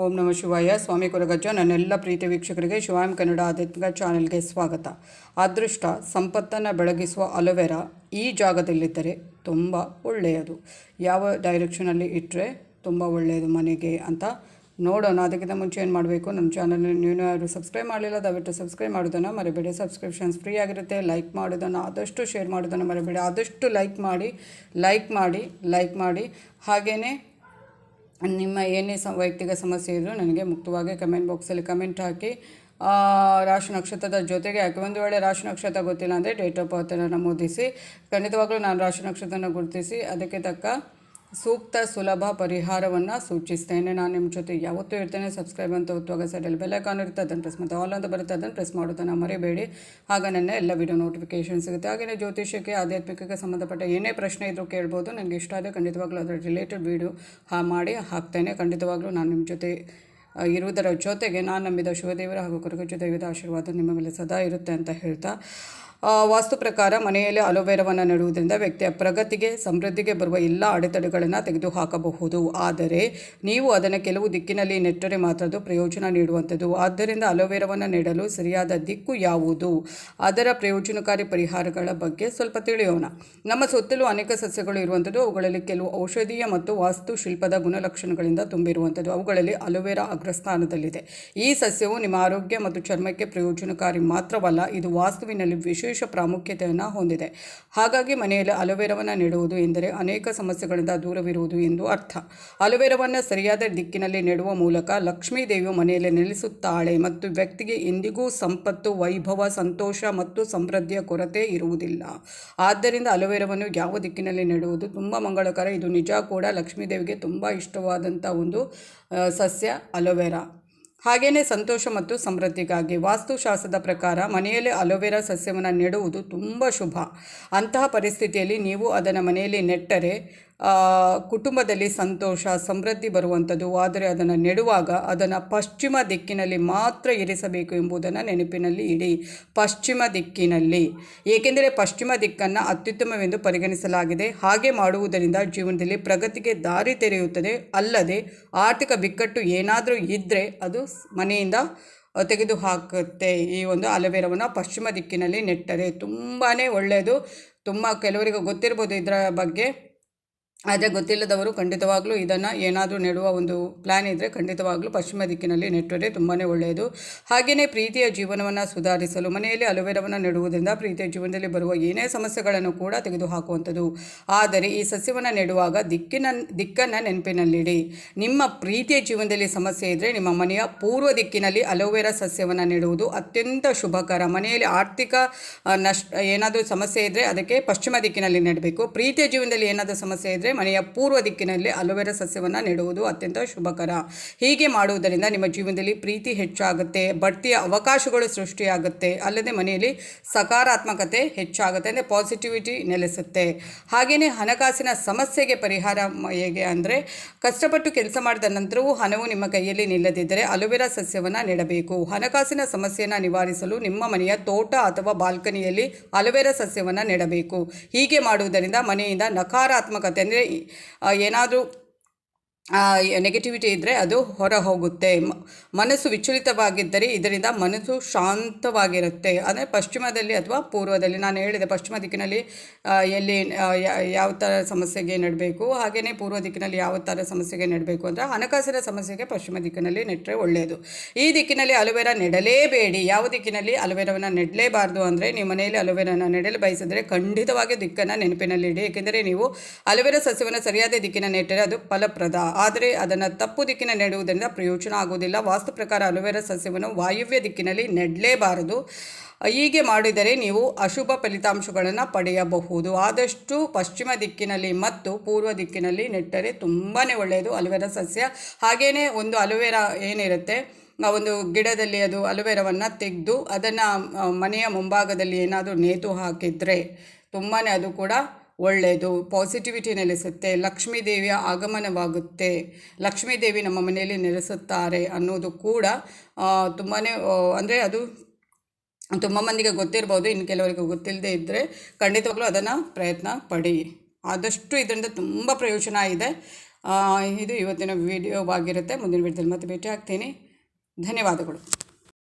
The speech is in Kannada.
ಓಂ ನಮ ಶಿವಾಯ. ಸ್ವಾಮಿ ಕೊರಗಜ್ಜ, ನನ್ನೆಲ್ಲ ಪ್ರೀತಿ ವೀಕ್ಷಕರಿಗೆ ಶಿವಾಯಂ ಕನ್ನಡ ಆಧ್ಯಾತ್ಮಿಕ ಚಾನೆಲ್ಗೆ ಸ್ವಾಗತ. ಅದೃಷ್ಟ, ಸಂಪತ್ತನ್ನು ಬೆಳಗಿಸುವ ಅಲೋವೆರಾ ಈ ಜಾಗದಲ್ಲಿದ್ದರೆ ತುಂಬ ಒಳ್ಳೆಯದು. ಯಾವ ಡೈರೆಕ್ಷನಲ್ಲಿ ಇಟ್ಟರೆ ತುಂಬ ಒಳ್ಳೆಯದು ಮನೆಗೆ ಅಂತ ನೋಡೋಣ. ಅದಕ್ಕಿಂತ ಮುಂಚೆ ಏನು ಮಾಡಬೇಕು? ನಮ್ಮ ಚಾನಲ್ ನೀವು ಯಾರು ಸಬ್ಸ್ಕ್ರೈಬ್ ಮಾಡಲಿಲ್ಲ, ದಯವಿಟ್ಟು ಸಬ್ಸ್ಕ್ರೈಬ್ ಮಾಡೋದನ್ನು ಮರಿಬೇಡಿ. ಸಬ್ಸ್ಕ್ರಿಪ್ಷನ್ಸ್ ಫ್ರೀ ಆಗಿರುತ್ತೆ, ಲೈಕ್ ಮಾಡೋದನ್ನು ಆದಷ್ಟು ಶೇರ್ ಮಾಡೋದನ್ನು ಮರಿಬೇಡಿ. ಆದಷ್ಟು ಲೈಕ್ ಮಾಡಿ ಲೈಕ್ ಮಾಡಿ ಲೈಕ್ ಮಾಡಿ. ಹಾಗೆಯೇ ನಿಮ್ಮ ಏನೇ ಸ ವೈಯಕ್ತಿಕ ಸಮಸ್ಯೆ ಇದ್ದರೂ ನನಗೆ ಮುಕ್ತವಾಗಿ ಕಮೆಂಟ್ ಬಾಕ್ಸಲ್ಲಿ ಕಮೆಂಟ್ ಹಾಕಿ. ರಾಶಿ ನಕ್ಷತ್ರದ ಜೊತೆಗೆ ಯಾಕೆ ಒಂದು ವೇಳೆ ರಾಶಿ ನಕ್ಷತ್ರ ಗೊತ್ತಿಲ್ಲ ಅಂದರೆ ಡೇಟ್ ಆಫ್ ಬರ್ತನ್ನು ನಮೂದಿಸಿ. ಖಂಡಿತವಾಗಲೂ ನಾನು ರಾಶಿ ನಕ್ಷತ್ರನ ಗುರುತಿಸಿ. ಅದಕ್ಕೆ ತಕ್ಕ ಸೂಕ್ತ ಸುಲಭ ಪರಿಹಾರವನ್ನು ಸೂಚಿಸ್ತೇನೆ ನಾನು ನಿಮ್ಮ ಜೊತೆ ಯಾವತ್ತೂ ಇರ್ತೇನೆ. ಸಬ್ಸ್ಕ್ರೈಬ್ ಅಂತ ಒತ್ತುವಾಗ ಸೈಡಲ್ಲಿ ಬೆಲ್ಲೈಕಾನ್ ಇರುತ್ತೆ. ಅದನ್ನು ಪ್ರೆಸ್ ಮತ್ತು ಆಲ್ ಅಂತ ಬರುತ್ತೆ. ಅದನ್ನು ಪ್ರೆಸ್ ಮಾಡೋದನ್ನು ಮರಿಬೇಡಿ. ಆಗ ನನ್ನ ಎಲ್ಲ ವಿಡಿಯೋ ನೋಟಿಫಿಕೇಷನ್ ಸಿಗುತ್ತೆ. ಹಾಗೆಯೇ ಜ್ಯೋತಿಷ್ಯಕ್ಕೆ, ಆಧ್ಯಾತ್ಮಿಕಕ್ಕೆ ಸಂಬಂಧಪಟ್ಟ ಏನೇ ಪ್ರಶ್ನೆ ಇದ್ದರೂ ಕೇಳ್ಬೋದು. ನನಗೆ ಇಷ್ಟ ಆದರೆ ಖಂಡಿತವಾಗ್ಲೂ ಅದರ ರಿಲೇಟೆಡ್ ವಿಡಿಯೋ ಹಾ ಮಾಡಿ ಹಾಕ್ತೇನೆ. ಖಂಡಿತವಾಗ್ಲೂ ನಾನು ನಿಮ್ಮ ಜೊತೆ ಇರುವುದರ ಜೊತೆಗೆ ನಾನು ನಂಬಿದ ಶಿವದೇವರ ಹಾಗೂ ಕೊರಗಜ್ಜ ದೈವದ ಆಶೀರ್ವಾದ ನಿಮ್ಮ ಮೇಲೆ ಸದಾ ಇರುತ್ತೆ ಅಂತ ಹೇಳ್ತಾ ವಾಸ್ತು ಪ್ರಕಾರ ಮನೆಯಲ್ಲಿ ಅಲೋವೆರಾವನ್ನು ನೆಡುವುದರಿಂದ ವ್ಯಕ್ತಿಯ ಪ್ರಗತಿಗೆ, ಸಮೃದ್ಧಿಗೆ ಬರುವ ಎಲ್ಲ ಅಡೆತಡೆಗಳನ್ನು ತೆಗೆದುಹಾಕಬಹುದು. ಆದರೆ ನೀವು ಅದನ್ನು ಕೆಲವು ದಿಕ್ಕಿನಲ್ಲಿ ನೆಟ್ಟರೆ ಮಾತ್ರ ಅದು ಪ್ರಯೋಜನ ನೀಡುವಂಥದ್ದು. ಆದ್ದರಿಂದ ಅಲೋವೆರಾವನ್ನು ನೆಡಲು ಸರಿಯಾದ ದಿಕ್ಕು ಯಾವುದು? ಅದರ ಪ್ರಯೋಜನಕಾರಿ ಪರಿಹಾರಗಳ ಬಗ್ಗೆ ಸ್ವಲ್ಪ ತಿಳಿಯೋಣ. ನಮ್ಮ ಸುತ್ತಲೂ ಅನೇಕ ಸಸ್ಯಗಳು ಇರುವಂಥದ್ದು. ಅವುಗಳಲ್ಲಿ ಕೆಲವು ಔಷಧೀಯ ಮತ್ತು ವಾಸ್ತುಶಿಲ್ಪದ ಗುಣಲಕ್ಷಣಗಳಿಂದ ತುಂಬಿರುವಂಥದ್ದು. ಅವುಗಳಲ್ಲಿ ಅಲೋವೆರಾ ಅಗ್ರಸ್ಥಾನದಲ್ಲಿದೆ. ಈ ಸಸ್ಯವು ನಿಮ್ಮ ಆರೋಗ್ಯ ಮತ್ತು ಚರ್ಮಕ್ಕೆ ಪ್ರಯೋಜನಕಾರಿ ಮಾತ್ರವಲ್ಲ, ಇದು ವಾಸ್ತುವಿನಲ್ಲಿ ವಿಶೇಷ ಪ್ರಾಮುಖ್ಯತೆಯನ್ನು ಹೊಂದಿದೆ. ಹಾಗಾಗಿ ಮನೆಯಲ್ಲಿ ಅಲೋವೆರವನ್ನು ನೆಡುವುದು ಎಂದರೆ ಅನೇಕ ಸಮಸ್ಯೆಗಳಿಂದ ದೂರವಿರುವುದು ಎಂದು ಅರ್ಥ. ಅಲೋವೆರವನ್ನು ಸರಿಯಾದ ದಿಕ್ಕಿನಲ್ಲಿ ನೆಡುವ ಮೂಲಕ ಲಕ್ಷ್ಮೀ ದೇವಿಯು ಮನೆಯಲ್ಲಿ ನೆಲೆಸುತ್ತಾಳೆ ಮತ್ತು ವ್ಯಕ್ತಿಗೆ ಎಂದಿಗೂ ಸಂಪತ್ತು, ವೈಭವ, ಸಂತೋಷ ಮತ್ತು ಸಮೃದ್ಧಿಯ ಕೊರತೆ ಇರುವುದಿಲ್ಲ. ಆದ್ದರಿಂದ ಅಲೋವೆರವನ್ನು ಯಾವ ದಿಕ್ಕಿನಲ್ಲಿ ನೆಡುವುದು ತುಂಬ ಮಂಗಳಕರ. ಇದು ನಿಜ ಕೂಡ ಲಕ್ಷ್ಮೀದೇವಿಗೆ ತುಂಬ ಇಷ್ಟವಾದಂಥ ಒಂದು ಸಸ್ಯ ಅಲೋವೆರಾ. ಹಾಗೆಯೇ ಸಂತೋಷ ಮತ್ತು ಸಮೃದ್ಧಿಗಾಗಿ ವಾಸ್ತುಶಾಸ್ತ್ರದ ಪ್ರಕಾರ ಮನೆಯಲ್ಲಿ ಅಲೋವೆರಾ ಸಸ್ಯವನ್ನು ನೆಡುವುದು ತುಂಬ ಶುಭ. ಅಂತಹ ಪರಿಸ್ಥಿತಿಯಲ್ಲಿ ನೀವು ಅದನ್ನು ಮನೆಯಲ್ಲಿ ನೆಟ್ಟರೆ ಕುಟುಂಬದಲ್ಲಿ ಸಂತೋಷ, ಸಮೃದ್ಧಿ ಬರುವಂಥದ್ದು, ಆದರೆ ಅದನ್ನು ನೆಡುವಾಗ ಅದನ್ನು ಪಶ್ಚಿಮ ದಿಕ್ಕಿನಲ್ಲಿ ಮಾತ್ರ ಇರಿಸಬೇಕು ಎಂಬುದನ್ನು ನೆನಪಿನಲ್ಲಿ ಇಡಿ. ಪಶ್ಚಿಮ ದಿಕ್ಕಿನಲ್ಲಿ. ಏಕೆಂದರೆ ಪಶ್ಚಿಮ ದಿಕ್ಕನ್ನು ಅತ್ಯುತ್ತಮವೆಂದು ಪರಿಗಣಿಸಲಾಗಿದೆ. ಹಾಗೆ ಮಾಡುವುದರಿಂದ ಜೀವನದಲ್ಲಿ ಪ್ರಗತಿಗೆ ದಾರಿ ತೆರೆಯುತ್ತದೆ. ಅಲ್ಲದೆ ಆರ್ಥಿಕ ಬಿಕ್ಕಟ್ಟು ಏನಾದರೂ ಇದ್ದರೆ ಅದು ಮನೆಯಿಂದ ತೆಗೆದು ಹಾಕುತ್ತೆ ಈ ಒಂದು ಅಲವೇರವನ್ನು ಪಶ್ಚಿಮ ದಿಕ್ಕಿನಲ್ಲಿ ನೆಟ್ಟರೆ ತುಂಬಾ ಒಳ್ಳೆಯದು. ತುಂಬ ಕೆಲವರಿಗೆ ಗೊತ್ತಿರ್ಬೋದು ಇದರ ಬಗ್ಗೆ. ಆದರೆ ಗೊತ್ತಿಲ್ಲದವರು ಖಂಡಿತವಾಗಲೂ ಇದನ್ನು ಏನಾದರೂ ನೆಡುವ ಒಂದು ಪ್ಲ್ಯಾನ್ ಇದ್ದರೆ ಖಂಡಿತವಾಗ್ಲೂ ಪಶ್ಚಿಮ ದಿಕ್ಕಿನಲ್ಲಿ ನೆಟ್ಟರೆ ತುಂಬಾ ಒಳ್ಳೆಯದು ಹಾಗೆಯೇ ಪ್ರೀತಿಯ ಜೀವನವನ್ನು ಸುಧಾರಿಸಲು, ಮನೆಯಲ್ಲಿ ಅಲುವೆರವನ್ನು ನೆಡುವುದರಿಂದ ಪ್ರೀತಿಯ ಜೀವನದಲ್ಲಿ ಬರುವ ಏನೇ ಸಮಸ್ಯೆಗಳನ್ನು ಕೂಡ ತೆಗೆದುಹಾಕುವಂಥದ್ದು. ಆದರೆ ಈ ಸಸ್ಯವನ್ನು ನೆಡುವಾಗ ದಿಕ್ಕಿನ, ದಿಕ್ಕನ್ನು ನೆನಪಿನಲ್ಲಿಡಿ. ನಿಮ್ಮ ಪ್ರೀತಿಯ ಜೀವನದಲ್ಲಿ ಸಮಸ್ಯೆ ಇದ್ದರೆ ನಿಮ್ಮ ಮನೆಯ ಪೂರ್ವ ದಿಕ್ಕಿನಲ್ಲಿ ಅಲೋವೆರಾ ಸಸ್ಯವನ್ನು ನೆಡುವುದು ಅತ್ಯಂತ ಶುಭಕರ. ಮನೆಯಲ್ಲಿ ಆರ್ಥಿಕ ನಷ್ಟ, ಏನಾದರೂ ಸಮಸ್ಯೆ ಇದ್ದರೆ ಅದಕ್ಕೆ ಪಶ್ಚಿಮ ದಿಕ್ಕಿನಲ್ಲಿ ನೆಡಬೇಕು. ಪ್ರೀತಿಯ ಜೀವನದಲ್ಲಿ ಏನಾದರೂ ಸಮಸ್ಯೆ ಇದ್ದರೆ ಮನೆಯ ಪೂರ್ವ ದಿಕ್ಕಿನಲ್ಲಿ ಅಲೋವೆರಾ ಸಸ್ಯವನ್ನು ನೆಡುವುದು ಅತ್ಯಂತ ಶುಭಕರ. ಹೀಗೆ ಮಾಡುವುದರಿಂದ ನಿಮ್ಮ ಜೀವನದಲ್ಲಿ ಪ್ರೀತಿ ಹೆಚ್ಚಾಗುತ್ತೆ, ಬಡ್ತಿಯ ಅವಕಾಶಗಳು ಸೃಷ್ಟಿಯಾಗುತ್ತೆ, ಅಲ್ಲದೆ ಮನೆಯಲ್ಲಿ ಸಕಾರಾತ್ಮಕತೆ ಹೆಚ್ಚಾಗುತ್ತೆ ಅಂದರೆ ಪಾಸಿಟಿವಿಟಿ ನೆಲೆಸುತ್ತೆ. ಹಾಗೆಯೇ ಹಣಕಾಸಿನ ಸಮಸ್ಯೆಗೆ ಪರಿಹಾರ ಹೇಗೆ ಅಂದರೆ, ಕಷ್ಟಪಟ್ಟು ಕೆಲಸ ಮಾಡಿದ ನಂತರವೂ ಹಣವು ನಿಮ್ಮ ಕೈಯಲ್ಲಿ ನಿಲ್ಲದಿದ್ದರೆ ಅಲೋವೆರಾ ಸಸ್ಯವನ್ನು ನೆಡಬೇಕು. ಹಣಕಾಸಿನ ಸಮಸ್ಯೆಯನ್ನು ನಿವಾರಿಸಲು ನಿಮ್ಮ ಮನೆಯ ತೋಟ ಅಥವಾ ಬಾಲ್ಕನಿಯಲ್ಲಿ ಅಲೋವೆರಾ ಸಸ್ಯವನ್ನು ನೆಡಬೇಕು. ಹೀಗೆ ಮಾಡುವುದರಿಂದ ಮನೆಯಿಂದ ನಕಾರಾತ್ಮಕತೆ ಅಂದರೆ ಏನಾದರೂ ನೆಗೆಟಿವಿಟಿ ಇದ್ದರೆ ಅದು ಹೊರ ಹೋಗುತ್ತೆ ಮನಸ್ಸು ವಿಚಲಿತವಾಗಿದ್ದರೆ ಇದರಿಂದ ಮನಸ್ಸು ಶಾಂತವಾಗಿರುತ್ತೆ. ಅಂದರೆ ಪಶ್ಚಿಮದಲ್ಲಿ ಅಥವಾ ಪೂರ್ವದಲ್ಲಿ, ನಾನು ಹೇಳಿದೆ ಪಶ್ಚಿಮ ದಿಕ್ಕಿನಲ್ಲಿ ಎಲ್ಲಿ ಯಾವ ಥರ ಸಮಸ್ಯೆಗೆ ನೆಡಬೇಕು, ಹಾಗೆಯೇ ಪೂರ್ವ ದಿಕ್ಕಿನಲ್ಲಿ ಯಾವ ಥರ ಸಮಸ್ಯೆಗೆ ನೆಡಬೇಕು ಅಂದರೆ ಹಣಕಾಸಿನ ಸಮಸ್ಯೆಗೆ ಪಶ್ಚಿಮ ದಿಕ್ಕಿನಲ್ಲಿ ನೆಟ್ಟರೆ ಒಳ್ಳೆಯದು ಈ ದಿಕ್ಕಿನಲ್ಲಿ ಅಲೋವೆರಾ ನೆಡಲೇಬೇಡಿ. ಯಾವ ದಿಕ್ಕಿನಲ್ಲಿ ಅಲೋವೆರಾವನ್ನು ನೆಡಲೇಬಾರ್ದು ಅಂದರೆ ನಿಮ್ಮ ಮನೆಯಲ್ಲಿ ಅಲೋವೆರಾನ ನೆಡಲು ಬಯಸಿದರೆ ಖಂಡಿತವಾಗಿ ದಿಕ್ಕನ್ನು ನೆನಪಿನಲ್ಲಿಡಿ ಏಕೆಂದರೆ ನೀವು ಅಲೋವೆರಾ ಸಸ್ಯವನ್ನು ಸರಿಯಾದ ದಿಕ್ಕಿನ ನೆಟ್ಟರೆ ಅದು ಫಲಪ್ರದ. ಆದರೆ ಅದನ್ನು ತಪ್ಪು ದಿಕ್ಕಿನ ನೆಡುವುದರಿಂದ ಪ್ರಯೋಜನ ಆಗುವುದಿಲ್ಲ. ವಾಸ್ತು ಪ್ರಕಾರ ಅಲೋವೆರಾ ಸಸ್ಯವನ್ನು ವಾಯುವ್ಯ ದಿಕ್ಕಿನಲ್ಲಿ ನೆಡಲೇಬಾರದು. ಹೀಗೆ ಮಾಡಿದರೆ ನೀವು ಅಶುಭ ಫಲಿತಾಂಶಗಳನ್ನು ಪಡೆಯಬಹುದು. ಆದಷ್ಟು ಪಶ್ಚಿಮ ದಿಕ್ಕಿನಲ್ಲಿ ಮತ್ತು ಪೂರ್ವ ದಿಕ್ಕಿನಲ್ಲಿ ನೆಟ್ಟರೆ ತುಂಬಾ ಒಳ್ಳೆಯದು ಅಲೋವೆರಾ ಸಸ್ಯ. ಹಾಗೆಯೇ ಒಂದು ಅಲೋವೆರಾ ಏನಿರುತ್ತೆ ಒಂದು ಗಿಡದಲ್ಲಿ ಅದು ಅಲೋವೆರಾವನ್ನು ತೆಗೆದು ಅದನ್ನು ಮನೆಯ ಮುಂಭಾಗದಲ್ಲಿ ಏನಾದರೂ ನೇತು ಹಾಕಿದರೆ ತುಂಬಾ ಅದು ಕೂಡ ಒಳ್ಳೆಯದು ಪಾಸಿಟಿವಿಟಿ ನೆಲೆಸುತ್ತೆ, ಲಕ್ಷ್ಮೀ ದೇವಿಯ ಆಗಮನವಾಗುತ್ತೆ, ಲಕ್ಷ್ಮೀ ದೇವಿ ನಮ್ಮ ಮನೆಯಲ್ಲಿ ನೆಲೆಸುತ್ತಾರೆ ಅನ್ನೋದು ಕೂಡ ತುಂಬಾ ಅಂದರೆ ಅದು ತುಂಬ ಮಂದಿಗೆ ಗೊತ್ತಿರ್ಬೋದು, ಇನ್ನು ಕೆಲವರಿಗೆ ಗೊತ್ತಿಲ್ಲದೆ ಇದ್ದರೆ ಖಂಡಿತವಾಗ್ಲೂ ಅದನ್ನು ಪ್ರಯತ್ನ ಪಡಿ. ಆದಷ್ಟು ಇದರಿಂದ ತುಂಬ ಪ್ರಯೋಜನ ಇದೆ. ಇದು ಇವತ್ತಿನ ವಿಡಿಯೋವಾಗಿರುತ್ತೆ ಮುಂದಿನ ವಿಡಿಯೋದಲ್ಲಿ ಮತ್ತೆ ಭೇಟಿ ಆಗ್ತೀನಿ ಧನ್ಯವಾದಗಳು.